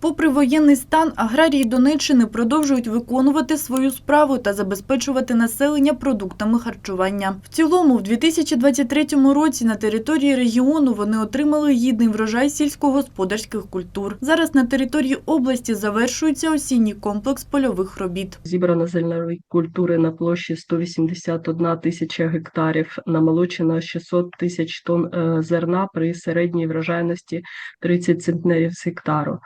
Попри воєнний стан, аграрії Донеччини продовжують виконувати свою справу та забезпечувати населення продуктами харчування. В цілому, в 2023 році на території регіону вони отримали гідний врожай сільськогосподарських культур. Зараз на території області завершується осінній комплекс польових робіт. Зібрано зернові культури на площі 181 тисяча гектарів, намолочено 600 тисяч тонн е, зерна при середній врожайності 30 центнерів з гектару.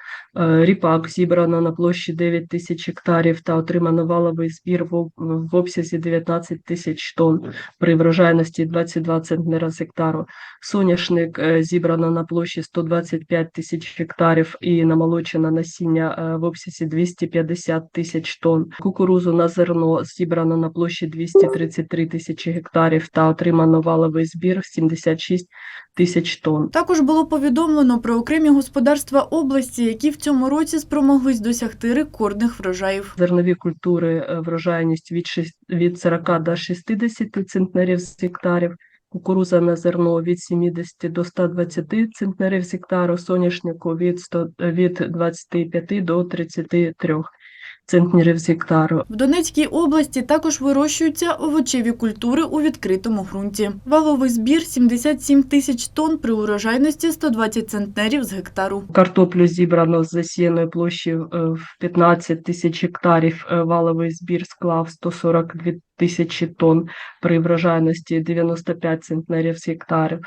Е, Ріпак зібрано на площі 9 тисяч гектарів та отримано валовий збір в, обсязі 19 тисяч тонн при врожайності 22 центнера з гектару. Соняшник зібрано на площі 125 тисяч гектарів і намолочено насіння в обсязі 250 тисяч тонн. Кукурузу на зерно зібрано на площі 233 тисячі гектарів та отримано валовий збір 76 тисяч тонн. Також було повідомлено про окремі господарства області, які в цьому році спромоглись досягти рекордних врожаїв. Зернові культури е, врожайність від, 6, від 40 до 60 центнерів з гектарів, кукуруза на зерно від 70 до 120 центнерів з гектару, соняшнику від, 100, від 25 до 33 центнерів з гектару. В Донецькій області також вирощуються овочеві культури у відкритому ґрунті. Валовий збір 77 тисяч тонн при урожайності 120 центнерів з гектару. Картоплю зібрано з засіяної площі е, в 15 тисяч гектарів. Е, Валовий збір склав 142 тисячі тонн при врожайності 95 центнерів з гектарів.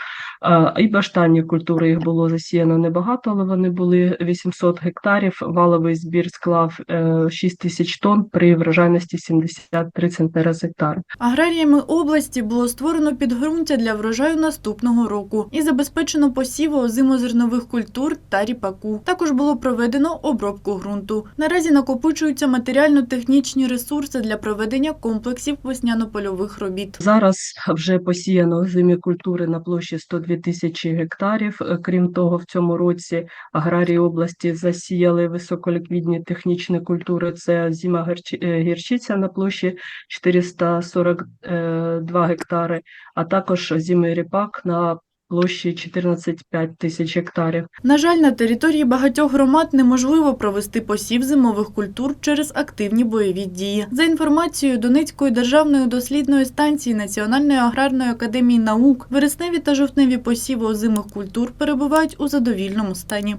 Е, І баштанні культури їх було засіяно небагато, але вони були 800 гектарів. Валовий збір склав е, 6 тисяч тонн при врожайності 73 центнера з гектару. Аграріями області було створено підґрунтя для врожаю наступного року і забезпечено посіви озимозернових культур та ріпаку. Також було проведено обробку ґрунту. Наразі накопичуються матеріально-технічні ресурси для проведення комплексів весняно-польових робіт. Зараз вже посіяно зимі культури на площі 102 тисячі гектарів. Е, Крім того, в цьому році аграрії області засіяли високоліквідні технічні культури. Це зима е, гірчиця на площі 442 гектари, а також зимий ріпак на площі 14,5 тисяч гектарів. На жаль, на території багатьох громад неможливо провести посів зимових культур через активні бойові дії. За інформацією Донецької державної дослідної станції Національної аграрної академії наук, вересневі та жовтневі посіви озимих культур перебувають у задовільному стані.